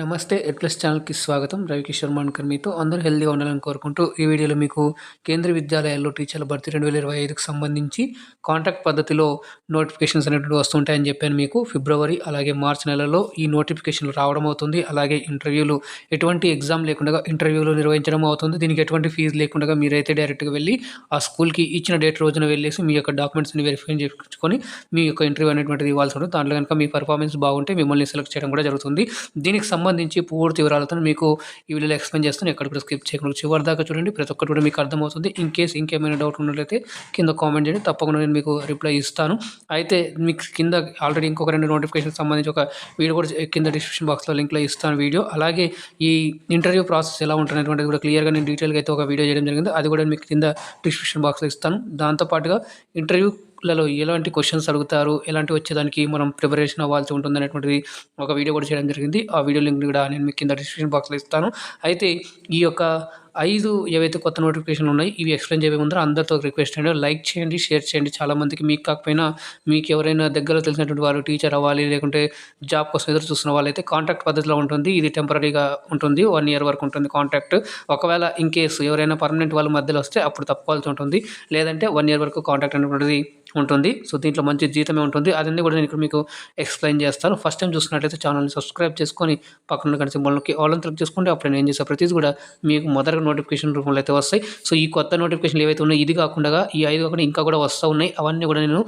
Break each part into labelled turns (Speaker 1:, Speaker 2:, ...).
Speaker 1: నమస్తే ఎట్లస్ ఛానల్కి స్వాగతం. రవికిషోర్ మాన్కర్ మీతో అందరూ హెల్దీగా ఉండాలని కోరుకుంటూ ఈ వీడియోలో మీకు కేంద్ర విద్యాలయాల్లో టీచర్ల భర్తీ రెండు వేల ఇరవై ఐదుకు సంబంధించి కాంటాక్ట్ పద్ధతిలో నోటిఫికేషన్స్ అనేటువంటి వస్తుంటాయని చెప్పాను మీకు. ఫిబ్రవరి అలాగే మార్చ్ నెలలో ఈ నోటిఫికేషన్లు రావడం అవుతుంది. అలాగే ఇంటర్వ్యూలు ఎటువంటి ఎగ్జామ్ లేకుండా ఇంటర్వ్యూలు నిర్వహించడం అవుతుంది. దీనికి ఎటువంటి ఫీజు లేకుండా మీరైతే డైరెక్ట్గా వెళ్ళి ఆ స్కూల్కి ఇచ్చిన డేట్ రోజున వెళ్ళేసి మీ యొక్క డాక్యుమెంట్స్ని వెరిఫై చేసుకొని మీ యొక్క ఇంటర్వ్యూ అనేటువంటిది ఇవ్వాల్సి ఉంటుంది. దాంట్లో కనుక మీ పర్ఫార్మెన్స్ బాగుంటే మిమ్మల్ని సెలెక్ట్ చేయడం కూడా జరుగుతుంది. దీనికి సంబంధించి సంబంధించి పూర్తి వివరాలతో మీకు ఈ వీడియోలో ఎక్స్ప్లెయిన్ చేస్తాను. ఎక్కడ కూడా స్కిప్ చేయకుండా చివరి దాకా చూడండి. ప్రతి ఒక్కటి కూడా మీకు అర్థమవుతుంది. ఇన్ కేస్ ఇంకేమైనా డౌట్ ఉన్నట్లయితే కింద కామెంట్ చేయండి. తప్పకుండా నేను మీకు రిప్లై ఇస్తాను. అయితే మీకు కింద ఆల్రెడీ ఇంకొక రెండు నోటిఫికేషన్ సంబంధించి ఒక వీడియో కూడా కింద డిస్క్రిప్షన్ బాక్స్లో లింక్లో ఇస్తాను వీడియో. అలాగే ఈ ఇంటర్వ్యూ ప్రాసెస్ ఎలా ఉంటుందనేటువంటిది కూడా క్లియర్గా నేను డీటెయిల్గా అయితే ఒక వీడియో చేయడం జరిగింది. అది కూడా మీకు కింద డిస్క్రిప్షన్ బాక్స్లో ఇస్తాను. దాంతోపాటుగా ఇంటర్వ్యూ గ్రూప్లలో ఎలాంటి క్వశ్చన్స్ అడుగుతారు ఎలాంటి వచ్చేదానికి మనం ప్రిపరేషన్ అవ్వాల్సి ఉంటుంది అనేటువంటిది ఒక వీడియో కూడా చేయడం జరిగింది. ఆ వీడియో లింక్ కూడా నేను మీకు కింద డిస్క్రిప్షన్ బాక్స్లో ఇస్తాను. అయితే ఈ యొక్క ఐదు ఏవైతే కొత్త నోటిఫికేషన్లు ఉన్నాయి ఇవి ఎక్స్ప్లెయిన్ చేయబోయే ముందర అందరితో రిక్వెస్ట్ అండి లైక్ చేయండి షేర్ చేయండి. చాలామందికి మీకు కాకపోయినా మీకు ఎవరైనా దగ్గరలో తెలిసినటువంటి వారు టీచర్ అవ్వాలి లేకుంటే జాబ్ కోసం ఎదురు చూస్తున్న వాళ్ళైతే కాంటాక్ట్ పద్ధతిలో ఉంటుంది. ఇది టెంపరీగా ఉంటుంది. వన్ ఇయర్ వరకు ఉంటుంది కాంటాక్ట్ ఒకవేళ ఇన్ కేసు ఎవరైనా పర్మనెంట్ వాళ్ళ మధ్యలో వస్తే అప్పుడు తప్పుకోవాల్సి ఉంటుంది. లేదంటే వన్ ఇయర్ వరకు కాంటాక్ట్ అనేటువంటిది ఉంటుంది. సో దీంట్లో మంచి జీతమే ఉంటుంది. అదన్నీ కూడా నేను ఇక్కడ మీకు ఎక్స్ప్లెయిన్ చేస్తాను. ఫస్ట్ టైం చూసుకున్నట్లయితే ఛానల్ని సబ్స్క్రైబ్ చేసుకొని పక్కన కనిసి సింబల్కి ఆల్ క్లిక్ చేసుకుంటే అప్పుడు నేను ఏం చేసే ప్రతిదీ కూడా మీకు మొదటి నోటిఫికేషన్ రూపంలో అయితే వస్తాయి. సో ఈ కొత్త నోటిఫికేషన్లు ఏవైతే ఉన్నాయో ఇది కాకుండా ఈ ఐదు కాకుండా ఇంకా కూడా వస్తూ ఉన్నాయి. అవన్నీ కూడా నేను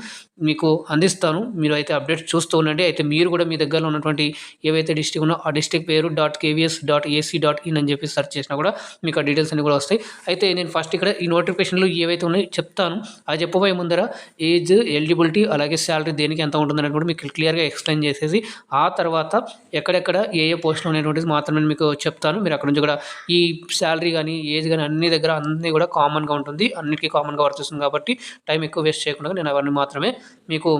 Speaker 1: మీకు అందిస్తాను. మీరు అయితే అప్డేట్స్ చూస్తూ ఉండండి. అయితే మీరు కూడా మీ దగ్గరలో ఉన్నటువంటి ఏవైతే డిస్టిక్ ఉన్నా ఆ డిస్టిక్ పేరు dot KVS dot AC dot in అని చెప్పి సెర్చ్ చేసినా కూడా మీకు ఆ డీటెయిల్స్ అన్ని కూడా వస్తాయి. అయితే నేను ఫస్ట్ ఇక్కడ ఈ నోటిఫికేషన్లు ఏవైతే ఉన్నాయో చెప్తాను. అది చెప్పబోయే ముందర ఏజ్ ఎలిజిబిలిటీ అలాగే శాలరీ దేనికి ఎంత ఉంటుంది కూడా మీకు క్లియర్గా ఎక్స్ప్లెయిన్ చేసేసి ఆ తర్వాత ఎక్కడెక్కడ ఏ ఏ పోస్టులు అనేటువంటిది మాత్రమే మీకు చెప్తాను. మీరు అక్కడ నుంచి కూడా ఈ శాలరీ కానీ ఏజ్ కానీ అన్ని దగ్గర అన్నీ కూడా కామన్గా ఉంటుంది. అన్నిటికీ కామన్గా వర్తిస్తుంది కాబట్టి టైం ఎక్కువ వేస్ట్ చేయకుండా నేను అవన్నీ మాత్రమే మీకు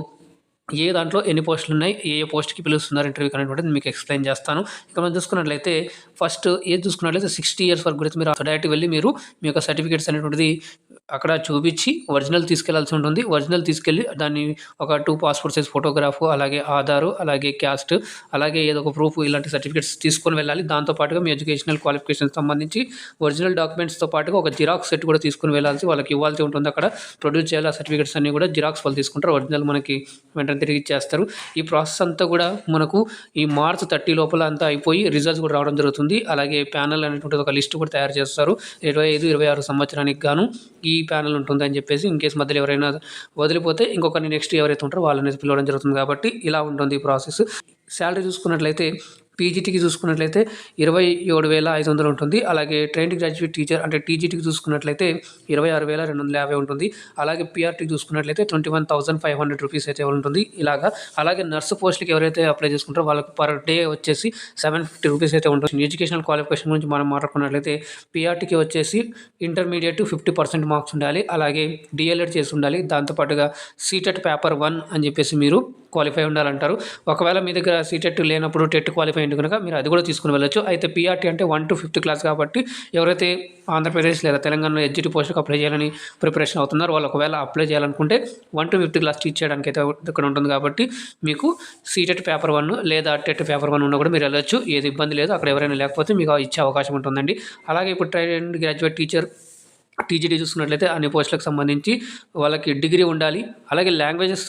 Speaker 1: ఏ దాంట్లో ఎన్ని పోస్టులు ఉన్నాయి ఏ ఏ పోస్ట్కి పిలుస్తున్నారు ఇంటర్వ్యూకి అనేటువంటిది మీకు ఎక్స్ప్లెయిన్ చేస్తాను. ఇక్కడ మనం చూసుకున్నట్లయితే ఫస్ట్ ఏది చూసుకున్నట్లయితే సిక్స్టీ ఇయర్స్ వరకు గురించి మీరు డైరెక్ట్ వెళ్ళి మీరు మీ యొక్క సర్టిఫికేట్స్ అనేటువంటిది అక్కడ చూపించి ఒరిజినల్ తీసుకెళ్ళాల్సి ఉంటుంది. ఒరిజినల్ తీసుకెళ్ళి దాన్ని ఒక టూ పాస్పోర్ట్ సైజ్ ఫోటోగ్రాఫ్ అలాగే ఆధారు అలాగే క్యాస్ట్ అలాగే ఏదో ఒక ప్రూఫ్ ఇలాంటి సర్టిఫికేట్స్ తీసుకొని వెళ్ళాలి. దాంతోపాటుగా మీ ఎడ్యుకేషనల్ క్వాలిఫికేషన్ సంబంధించి ఒరిజినల్ డాక్యుమెంట్స్తో పాటుగా ఒక జిరాక్స్ సెట్ కూడా తీసుకుని వెళ్ళాల్సి వాళ్ళకి ఇవ్వాల్సి ఉంటుంది. అక్కడ ప్రొడ్యూస్ చేయాలి ఆ సర్టిఫికేట్స్ అన్నీ కూడా. జిరాక్స్ వాళ్ళు తీసుకుంటారు. ఒరిజినల్ మనకి వెంటనే తిరిగి ఇచ్చేస్తారు. ఈ ప్రాసెస్ అంతా కూడా మనకు ఈ మార్చ్ థర్టీ లోపల అంతా అయిపోయి రిజల్ట్స్ కూడా రావడం జరుగుతుంది. అలాగే ప్యానల్ అనేటువంటి ఒక లిస్ట్ కూడా తయారు చేస్తారు. ఇరవై ఐదు ఇరవై ఆరు సంవత్సరానికి గాను ఈ ప్యానల్ ఉంటుంది అని చెప్పేసి ఇన్ కేసు మధ్యలో ఎవరైనా వదిలిపోతే ఇంకొకరిని నెక్స్ట్ ఎవరైతే ఉంటారో వాళ్ళని పిలవడం జరుగుతుంది కాబట్టి ఇలా ఉంటుంది ఈ ప్రాసెస్. శాలరీ చూసుకున్నట్లయితే పీజీటీకి చూసుకున్నట్లయితే ఇరవై ఏడు వేల ఐదు వందలు ఉంటుంది. అలాగే ట్రైన్డ్ గ్రాడ్యుయేట్ టీచర్ అంటే టీజీటీకి చూసుకున్నట్లయితే ఇరవై ఆరు వేల రెండు వందల యాభై ఉంటుంది. అలాగే పీఆర్టీకి చూసుకున్నట్లయితే twenty one thousand five hundred rupees అయితే ఉంటుంది. ఇలాగా అలాగే నర్సు పోస్ట్కి ఎవరైతే అప్లై చేసుకుంటారో వాళ్ళకి పర్ డే వచ్చేసి సెవెన్ ఫిఫ్టీ రూపీస్ అయితే ఉంటుంది. ఎడ్యుకేషనల్ క్వాలిఫికేషన్ గురించి మనం మాట్లాడుకున్నట్లయితే పీఆర్టీకి వచ్చేసి ఇంటర్మీడియట్ ఫిఫ్టీ పర్సెంట్ మార్క్స్ ఉండాలి. అలాగే డిఎల్ఎడ్ చేసి ఉండాలి. దాంతోపాటుగా సీటెట్ పేపర్ వన్ అని చెప్పేసి మీరు క్వాలిఫై ఉండాలంటారు. ఒకవేళ మీ దగ్గర సీటెట్ లేనప్పుడు టెట్ క్వాలిఫై అయింది కనుక మీరు అది కూడా తీసుకుని వెళ్ళొచ్చు. అయితే పీఆర్టీ అంటే వన్ టు ఫిఫ్త్ క్లాస్ కాబట్టి ఎవరైతే ఆంధ్రప్రదేశ్ లేదా తెలంగాణలో ఎడ్జిటి పోస్ట్కి అప్లై చేయాలని ప్రిపరేషన్ అవుతున్నారో వాళ్ళు ఒకవేళ అప్లై చేయాలనుకుంటే one to fifth class teach చేయడానికి అయితే ఇక్కడ ఉంటుంది కాబట్టి మీకు సీటెట్ పేపర్ వన్ లేదా టెట్ పేపర్ వన్ ఉన్నా కూడా మీరు వెళ్ళొచ్చు. ఏది ఇబ్బంది లేదు. అక్కడ ఎవరైనా లేకపోతే మీకు ఇచ్చే అవకాశం ఉంటుందండి. అలాగే ఇప్పుడు ట్రైన్ గ్రాడ్యుయేట్ టీచర్ టీజీడీ చూసుకున్నట్లయితే అన్ని పోస్టులకు సంబంధించి వాళ్ళకి డిగ్రీ ఉండాలి. అలాగే లాంగ్వేజెస్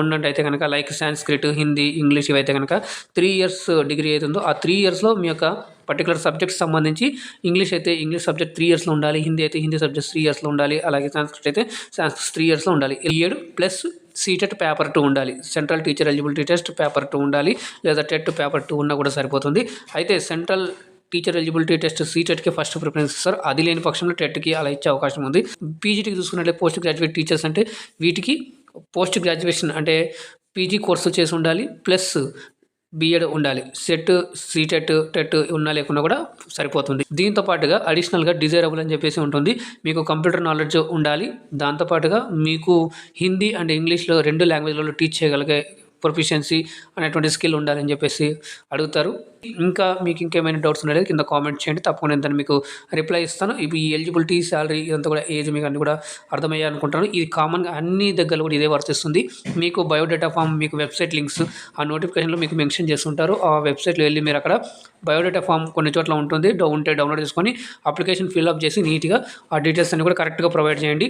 Speaker 1: ఉన్నట్టయితే కనుక లైక్ సాంస్క్రిట్ హిందీ ఇంగ్లీష్ ఇవైతే కనుక త్రీ ఇయర్స్ డిగ్రీ అయితే ఉందో ఆ త్రీ ఇయర్స్లో మీ యొక్క పర్టికులర్ సబ్జెక్ట్ సంబంధించి ఇంగ్లీష్ అయితే ఇంగ్లీష్ సబ్జెక్ట్ త్రీ ఇయర్స్లో ఉండాలి హిందీ అయితే హిందీ సబ్జెక్ట్ త్రీ ఇయర్స్లో ఉండాలి అలాగే సాంస్క్రిట్ అయితే సాంస్క్రిట్ త్రీ ఇయర్స్లో ఉండాలి. ఏడు ప్లస్ సీటెట్ పేపర్ టూ ఉండాలి. Central teacher eligibility test paper two ఉండాలి లేదా టెట్ పేపర్ టూ ఉన్నా కూడా సరిపోతుంది. అయితే సెంట్రల్ టీచర్ ఎలిజిబిలిటీ టెస్ట్ సీటెట్కి ఫస్ట్ ప్రిఫరెన్స్ ఇస్తారు. అది లేని పక్షంలో టెట్కి అలా ఇచ్చే అవకాశం ఉంది. పీజీటీకి చూసుకున్నట్లే పోస్ట్ గ్రాడ్యుయేట్ టీచర్స్ అంటే వీటికి పోస్ట్ గ్రాడ్యుయేషన్ అంటే పీజీ కోర్సు చేసి ఉండాలి ప్లస్ బీఎడ్ ఉండాలి. సెట్ సీటెట్ టెట్ ఉన్నా లేకున్నా కూడా సరిపోతుంది. దీంతో పాటుగా అడిషనల్గా డిజైరబుల్ అని చెప్పేసి ఉంటుంది. మీకు కంప్యూటర్ నాలెడ్జ్ ఉండాలి. దాంతోపాటుగా మీకు హిందీ అండ్ ఇంగ్లీష్లో రెండు లాంగ్వేజ్లలో టీచ్ చేయగలిగే ప్రొఫిషియన్సీ అనేటువంటి స్కిల్ ఉండాలని చెప్పేసి అడుగుతారు. ఇంకా మీకు ఇంకేమైనా డౌట్స్ ఉన్నాయి కింద కామెంట్ చేయండి. తప్పకుండా నేను దాన్ని మీకు రిప్లై ఇస్తాను. ఇవి ఎలిజిబిలిటీ శాలరీ ఇదంతా కూడా ఏజ్ మీకు అన్ని కూడా అర్థమయ్యాయి అనుకుంటాను. ఇది కామన్గా అన్ని దగ్గర కూడా ఇదే వర్తిస్తుంది. మీకు బయోడేటా ఫామ్ మీకు వెబ్సైట్ లింక్స్ ఆ నోటిఫికేషన్లో మీకు మెన్షన్ చేస్తుంటారు. ఆ వెబ్సైట్లో వెళ్ళి మీరు అక్కడ బయోడేటా ఫామ్ కొన్ని చోట్ల ఉంటుంది. డౌ ఉంటే డౌన్లోడ్ చేసుకొని అప్లికేషన్ ఫిల్అప్ చేసి నీట్గా ఆ డీటెయిల్స్ అన్ని కూడా కరెక్ట్గా ప్రొవైడ్ చేయండి.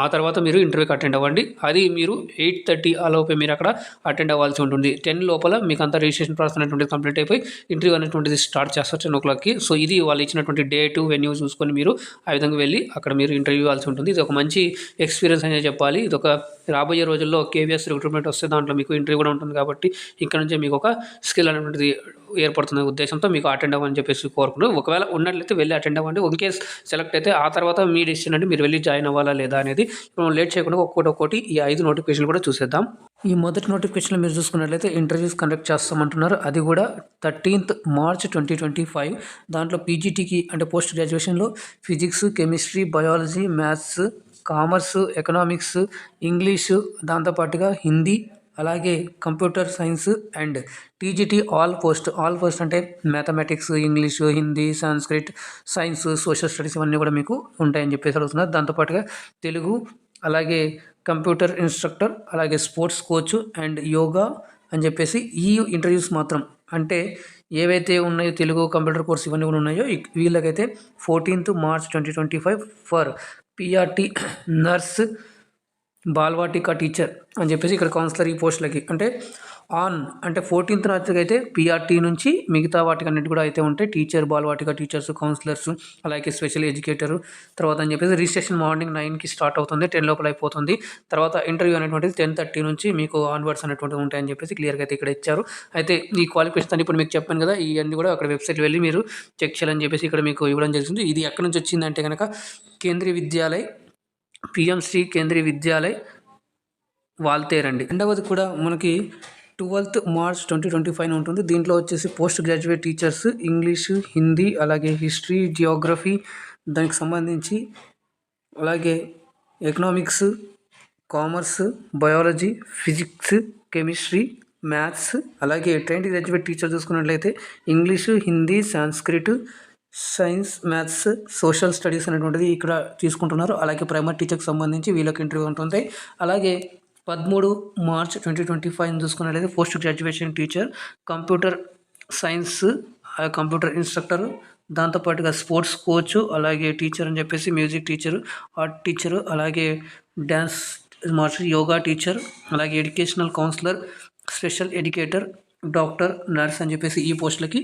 Speaker 1: ఆ తర్వాత మీరు ఇంటర్వ్యూకి అటెండ్ అవ్వండి. అది మీరు ఎయిట్ థర్టీ ఆ లోపే మీరు అక్కడ అటెండ్ అవ్వాల్సి ఉంటుంది. టెన్ లోపల మీకు అంతా రిజిస్ట్రేషన్ ప్రాసెస్ అనేటువంటిది కంప్లీట్ అయిపోయి ఇంటర్వ్యూ అనేటువంటిది స్టార్ట్ చేస్తారు టెన్ ఓ క్లాక్కి సో ఇది వాళ్ళు ఇచ్చినటువంటి డేటు వెన్యూ చూసుకొని మీరు ఆ విధంగా వెళ్ళి అక్కడ మీరు ఇంటర్వ్యూ ఇవ్వాల్సి ఉంటుంది. ఇది ఒక మంచి ఎక్స్పీరియన్స్ అనేది చెప్పాలి. ఇది ఒక రాబోయే రోజుల్లో కేవీఎస్ రిక్రూట్మెంట్ వస్తే దాంట్లో మీకు ఇంటర్వ్యూ కూడా ఉంటుంది కాబట్టి ఇక్కడ నుంచే మీకు ఒక స్కిల్ అనేటువంటిది ఏర్పడుతున్న ఉద్దేశంతో మీకు అటెండ్ అవ్వని చెప్పేసి కోరుకున్నాను ఒకవేళ ఉన్నట్లయితే వెళ్ళి అటెండ్ అవ్వండి. ఇన్ కేస్ సెలెక్ట్ అయితే ఆ తర్వాత మీ డిసిషన్ అంటే మీరు వెళ్ళి జాయిన్ అవ్వాలా లేదా అనేది మనం లేట్ చేయకుండా ఒక్కొక్కటి ఒక్కటి ఈ ఐదు నోటిఫికేషన్ కూడా చూసేద్దాం. ఈ మొదటి నోటిఫికేషన్లో మీరు చూసుకున్నట్లయితే ఇంటర్వ్యూస్ కండక్ట్ చేస్తామంటున్నారు. అది కూడా thirteenth March twenty twenty five దాంట్లో పీజీటీకి అంటే post గ్రాడ్యుయేషన్లో physics chemistry biology maths commerce economics English దాంతోపాటుగా హిందీ అలాగే computer science and TGT all post all post అంటే mathematics English Hindi Sanskrit science social studies ఇవన్నీ కూడా మీకు ఉంటాయని చెప్పేసి అడుగుతున్నారు దాంతోపాటుగా తెలుగు అలాగే కంప్యూటర్ ఇన్స్ట్రక్టర్ అలాగే స్పోర్ట్స్ కోచ్ అండ్ యోగా అని చెప్పేసి ఈ ఇంటర్వ్యూస్ మాత్రం అంటే ఏవైతే ఉన్నాయో తెలుగు కంప్యూటర్ కోర్స్ ఇవన్నీ కూడా ఉన్నాయో వీళ్ళకైతే fourteenth March twenty twenty five for PRT nurse Balvatika teacher అని చెప్పేసి ఇక్కడ కౌన్సిలర్ ఈ పోస్టులకి. అంటే ఆన్ అంటే ఫోర్టీన్త్ అయితే పిఆర్టీ నుంచి మిగతా వాటికి అన్నిటి కూడా అయితే ఉంటాయి టీచర్ బాల్వాటికా టీచర్స్ కౌన్సిలర్స్ అలాగే స్పెషల్ ఎడ్యుకేటర్ తర్వాత అని చెప్పేసి రిజిస్ట్రేషన్ మార్నింగ్ నైన్కి స్టార్ట్ అవుతుంది టెన్ లోపల అయిపోతుంది. తర్వాత ఇంటర్వ్యూ అనేటువంటిది టెన్ థర్టీ నుంచి మీకు ఆన్వర్డ్స్ అనేటువంటివి ఉంటాయని చెప్పేసి క్లియర్గా అయితే ఇక్కడ ఇచ్చారు. అయితే ఈ క్వాలిఫికేషన్ అని ఇప్పుడు మీకు చెప్పాను కదా ఇవన్నీ కూడా అక్కడ వెబ్సైట్ వెళ్ళి మీరు చెక్ చేయాలని చెప్పేసి ఇక్కడ మీకు ఇవ్వడం జరుగుతుంది ఇది ఎక్కడి నుంచి వచ్చిందంటే కనుక కేంద్రీయ విద్యాలయ్ పిఎంశ్రీ కేంద్రీయ విద్యాలయ వాల్తేర్ అండి రెండవది కూడా మనకి twelfth March twenty twenty five ఉంటుంది. దీంట్లో వచ్చేసి post graduate teachers English Hindi అలాగే హిస్టరీ జియోగ్రఫీ దానికి సంబంధించి అలాగే economics commerce biology physics chemistry maths అలాగే ట్రైన్డ్ గ్రాడ్యుయేట్ టీచర్ చూసుకున్నట్లయితే English Hindi Sanskrit science maths social studies అనేటువంటిది ఇక్కడ తీసుకుంటున్నారు. అలాగే ప్రైమరీ టీచర్కి సంబంధించి వీళ్ళకి ఇంటర్వ్యూ ఉంటుంది. అలాగే పదమూడు మార్చ్ ట్వంటీ ట్వంటీ ఫైవ్ చూసుకున్నట్లయితే post graduation teacher computer science computer instructor దాంతోపాటుగా స్పోర్ట్స్ కోచ్ అలాగే టీచర్ అని చెప్పేసి మ్యూజిక్ టీచర్ ఆర్ట్ టీచర్ అలాగే డ్యాన్స్ మాస్టర్ యోగా టీచర్ అలాగే educational counsellor special educator doctor nurse అని చెప్పేసి ఈ పోస్టులకి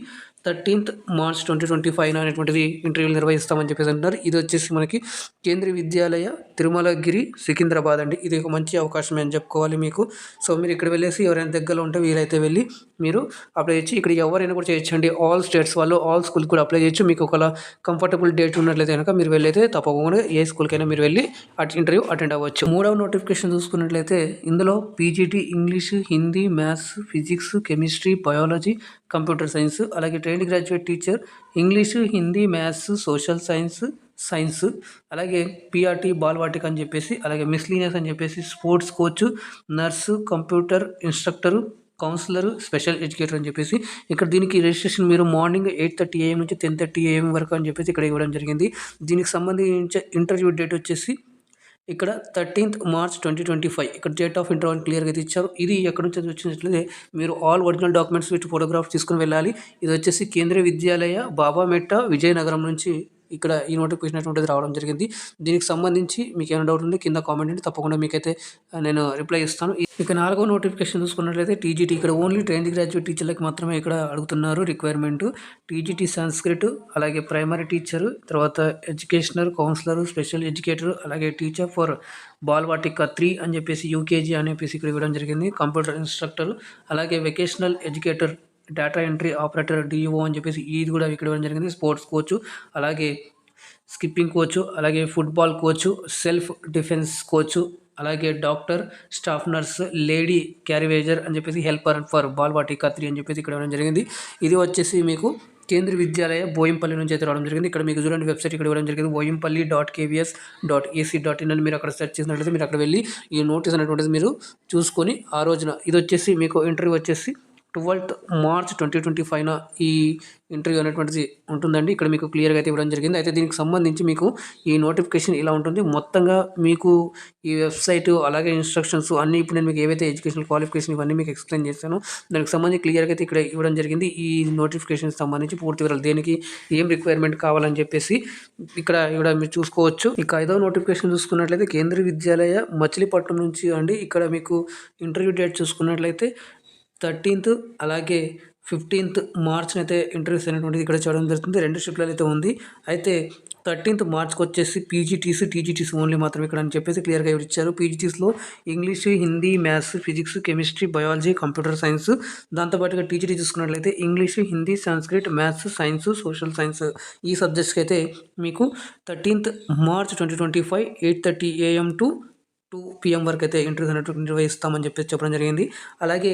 Speaker 1: thirteenth March twenty twenty five అనేటువంటిది ఇంటర్వ్యూలు నిర్వహిస్తామని చెప్పేసి అంటున్నారు. ఇది వచ్చేసి మనకి కేంద్రీయ విద్యాలయ తిరుమలగిరి సికింద్రాబాద్ అండి. ఇది ఒక మంచి అవకాశం అని చెప్పుకోవాలి మీకు. సో మీరు ఇక్కడ వెళ్ళేసి ఎవరైనా దగ్గరలో ఉంటే వీలైతే వెళ్ళి మీరు అప్లై చేయొచ్చు. ఇక్కడ ఎవరైనా కూడా చేయొచ్చండి. ఆల్ స్టేట్స్ వాళ్ళు ఆల్ స్కూల్కి కూడా అప్లై చేయొచ్చు. మీకు ఒకలా కంఫర్టబుల్ డేట్ ఉన్నట్లయితే కనుక మీరు వెళ్ళైతే తప్పకుండా ఏ స్కూల్కైనా మీరు వెళ్ళి అటు ఇంటర్వ్యూ అటెండ్ అవ్వచ్చు. మూడవ నోటిఫికేషన్ చూసుకున్నట్లయితే ఇందులో PGT English Hindi maths physics chemistry biology computer science అలాగే train graduate teacher English Hindi maths social science science అలాగే పిఆర్టీ బాల్వాటిక్ అని చెప్పేసి అలాగే మిస్లీనియస్ అని చెప్పేసి sports coach nurse computer instructor counsellor special educator అని చెప్పేసి ఇక్కడ దీనికి రిజిస్ట్రేషన్ మీరు మార్నింగ్ ఎయిట్ థర్టీ ఏఎం నుంచి టెన్ థర్టీ ఏఎం వరకు అని చెప్పేసి ఇక్కడ ఇవ్వడం జరిగింది. దీనికి సంబంధించి ఇంటర్వ్యూ డేట్ వచ్చేసి ఇక్కడ thirteenth March twenty twenty five ఇక్కడ డేట్ ఆఫ్ ఇంటర్వ్యూ క్లియర్గా అయితే ఇచ్చారు. ఇది ఎక్కడి నుంచి వచ్చినట్లయితే మీరు all original documents with photograph తీసుకుని వెళ్ళాలి. ఇది వచ్చేసి కేంద్రీయ విద్యాలయ బాబామెట్ట విజయనగరం నుంచి ఇక్కడ ఈ నోటిఫికేషన్ అటువంటిది రావడం జరిగింది. దీనికి సంబంధించి మీకు ఏమైనా డౌట్ ఉంటే కింద కామెంట్ అండి తప్పకుండా మీకైతే నేను రిప్లై ఇస్తాను. ఇక నాలుగో నోటిఫికేషన్ చూసుకున్నట్లయితే టీజీటీ ఇక్కడ ఓన్లీ ట్రైన్ గ్రాడ్యుయేట్ టీచర్లకు మాత్రమే ఇక్కడ అడుగుతున్నారు రిక్వైర్మెంట్ టీజీటీ సంస్కృత్ అలాగే ప్రైమరీ టీచర్ తర్వాత ఎడ్యుకేషనల్ కౌన్సిలర్ స్పెషల్ ఎడ్యుకేటర్ అలాగే టీచర్ ఫర్ బాల్వాటిక త్రీ అని చెప్పేసి యూకేజీ అని చెప్పేసి ఇక్కడ ఇవ్వడం జరిగింది. కంప్యూటర్ ఇన్స్ట్రక్టర్ అలాగే vocational educator data entry operator DO అని చెప్పేసి ఇది కూడా ఇక్కడ ఇవ్వడం జరిగింది. స్పోర్ట్స్ కోచ్ అలాగే స్కిప్పింగ్ కోచ్ అలాగే football coach self defence coach అలాగే డాక్టర్ స్టాఫ్ నర్స్ లేడీ క్యారివేజర్ అని చెప్పేసి హెల్పర్ ఫర్ బాల్ వాటి కత్రి అని చెప్పేసి ఇక్కడ ఇవ్వడం జరిగింది. ఇది వచ్చేసి మీకు కేంద్ర విద్యాలయ బోయంపల్లి నుంచి అయితే రావడం జరిగింది. ఇక్కడ మీకు చూడండి వెబ్సైట్ ఇక్కడ ఇవ్వడం జరిగింది. Boyampalli dot KVS dot AC dot in అని మీరు అక్కడ సెర్చ్ చేసినట్లయితే మీరు అక్కడ వెళ్ళి ఈ నోటీస్ అనేటువంటిది మీరు చూసుకొని ఆ రోజున ఇది వచ్చేసి మీకు ఇంటర్వ్యూ వచ్చేసి ట్వెల్త్ మార్చ్ ట్వంటీ ట్వంటీ ఫైవ్న ఈ ఇంటర్వ్యూ అనేటువంటిది ఉంటుందండి. ఇక్కడ మీకు క్లియర్గా అయితే ఇవ్వడం జరిగింది. అయితే దీనికి సంబంధించి మీకు ఈ నోటిఫికేషన్ ఇలా ఉంటుంది. మొత్తంగా మీకు ఈ వెబ్సైట్ అలాగే ఇన్స్ట్రక్షన్స్ అన్నీ ఇప్పుడు నేను మీకు ఏవైతే ఎడ్యుకేషన్ క్వాలిఫికేషన్ ఇవన్నీ మీకు ఎక్స్ప్లెయిన్ చేశాను దానికి సంబంధించి క్లియర్గా అయితే ఇక్కడ ఇవ్వడం జరిగింది. ఈ నోటిఫికేషన్ సంబంధించి పూర్తి వివరాలు దేనికి ఏం రిక్వైర్మెంట్ కావాలని చెప్పేసి ఇక్కడ ఇక్కడ మీరు చూసుకోవచ్చు. ఇక ఐదో నోటిఫికేషన్ చూసుకున్నట్లయితే కేంద్రీయ విద్యాలయ మచిలీపట్నం నుంచి అండి. ఇక్కడ మీకు ఇంటర్వ్యూ డేట్ చూసుకున్నట్లయితే థర్టీన్త్ అలాగే ఫిఫ్టీన్త్ మార్చ్ని అయితే ఇంటర్వ్యూస్ అనేటువంటిది ఇక్కడ చేయడం జరుగుతుంది. రెండు షిఫ్ట్లలో అయితే ఉంది. అయితే థర్టీన్త్ మార్చ్కి వచ్చేసి పీజీటీసీ టీజీటీసీ ఓన్లీ మాత్రం ఇక్కడ అని చెప్పేసి క్లియర్గా ఇచ్చారు. పీజీటీస్లో English Hindi maths physics chemistry biology computer science. దాంతోపాటుగా టీజీటీ చూసుకున్నట్లయితే English Hindi Sanskrit maths science social science ఈ సబ్జెక్ట్స్కి అయితే మీకు thirteenth March twenty twenty five eight thirty AM to two PM వరకు అయితే ఇంటర్వ్యూస్ అనేటువంటి నిర్వహిస్తామని చెప్పేసి చెప్పడం జరిగింది. అలాగే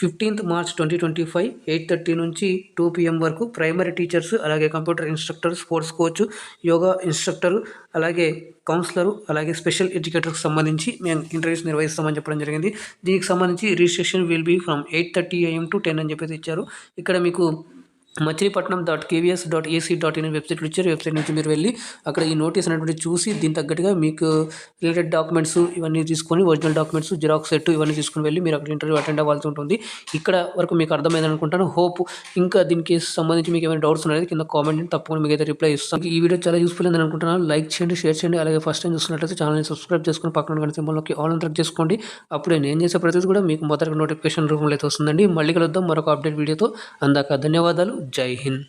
Speaker 1: fifteenth March twenty twenty five eight thirty నుంచి టూ పిఎం వరకు ప్రైమరీ టీచర్స్ అలాగే computer instructor sports coach yoga instructor అలాగే కౌన్సిలర్ అలాగే స్పెషల్ ఎడ్యుకేటర్కి సంబంధించి మేము ఇంటర్వ్యూస్ నిర్వహిస్తామని చెప్పడం జరిగింది. దీనికి సంబంధించి registration will be from eight thirty AM to ten అని చెప్పేసి ఇచ్చారు. ఇక్కడ మీకు Machilipatnam dot KVS dot AC dot in వెబ్సైట్లు ఇచ్చారు వెబ్సైట్ నుంచి మీరు వెళ్ళి అక్కడ ఈ నోటీస్ అనేటువంటి చూసి దీని తగ్గట్టుగా మీకు రిలేటెడ్ డాక్యుమెంట్స్ ఇవన్నీ తీసుకొని ఒరిజినల్ డాక్యుమెంట్స్ జిరాక్స్ సెట్ ఇవన్నీ తీసుకుని వెళ్ళి మీరు అక్కడ ఇంటర్వ్యూ అటెండ్ అవ్వాల్సి ఉంటుంది. ఇక్కడ వరకు మీకు అర్థమైంది అనుకుంటాను. హోప్ ఇంకా దీనికి సంబంధించి మీకు ఏమైనా డౌట్స్ ఉన్నాయి కింద కామెంట్ తప్పకుండా మీకు అయితే రిప్లై ఇస్తాను. ఈ వీడియో చాలా యూస్ఫుల్ అని అనుకుంటున్నాను. లైక్ చేయండి షేర్ చేయండి. అలాగే ఫస్ట్ టైం చూస్తున్నట్లయితే ఛానల్ని సబ్స్క్రైబ్ చేసుకుని పక్కన కనుక సింబల్లోకి ఆల్ ట్రాక్ చేసుకోండి. అప్పుడే నేను చేసే ప్రతిదీ కూడా మీకు మొదటి నోటిఫికేషన్ రూపంలో అయితే వస్తుందండి. మళ్ళీ కలుద్దాం మరొక అప్డేట్ వీడియోతో అందాక ధన్యవాదాలు. జై హింద్